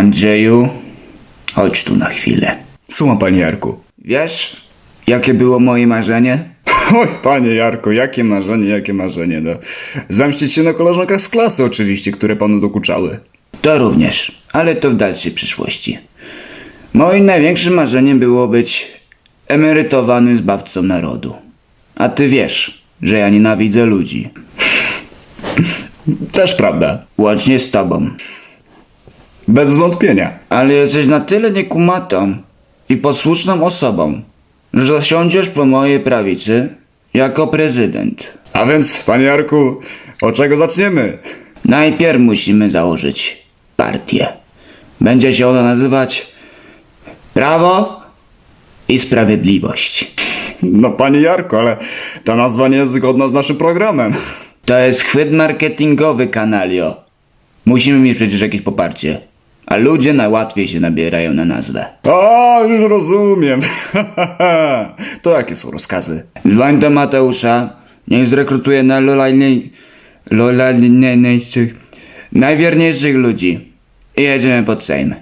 Andrzeju, chodź tu na chwilę. Słucham, panie Jarku. Wiesz, jakie było moje marzenie? Oj, panie Jarku, jakie marzenie, jakie marzenie, no. Zemścić się na koleżankach z klasy oczywiście, które panu dokuczały. To również, ale to w dalszej przyszłości. Moim największym marzeniem było być emerytowanym zbawcą narodu. A ty wiesz, że ja nienawidzę ludzi. Też prawda. Łącznie z tobą. Bez zwątpienia. Ale jesteś na tyle niekumatą i posłuszną osobą, że zasiądziesz po mojej prawicy jako prezydent. A więc, panie Jarku, od czego zaczniemy? Najpierw musimy założyć partię. Będzie się ona nazywać Prawo i Sprawiedliwość. No, panie Jarku, ale ta nazwa nie jest zgodna z naszym programem. To jest chwyt marketingowy, kanalio. Musimy mieć przecież jakieś poparcie. A ludzie najłatwiej się nabierają na nazwę. O, już rozumiem. to jakie są rozkazy? Dzwoń do Mateusza, niech zrekrutuje na lolajnej... lolajniejszych... najwierniejszych ludzi. I jedziemy pod Sejm.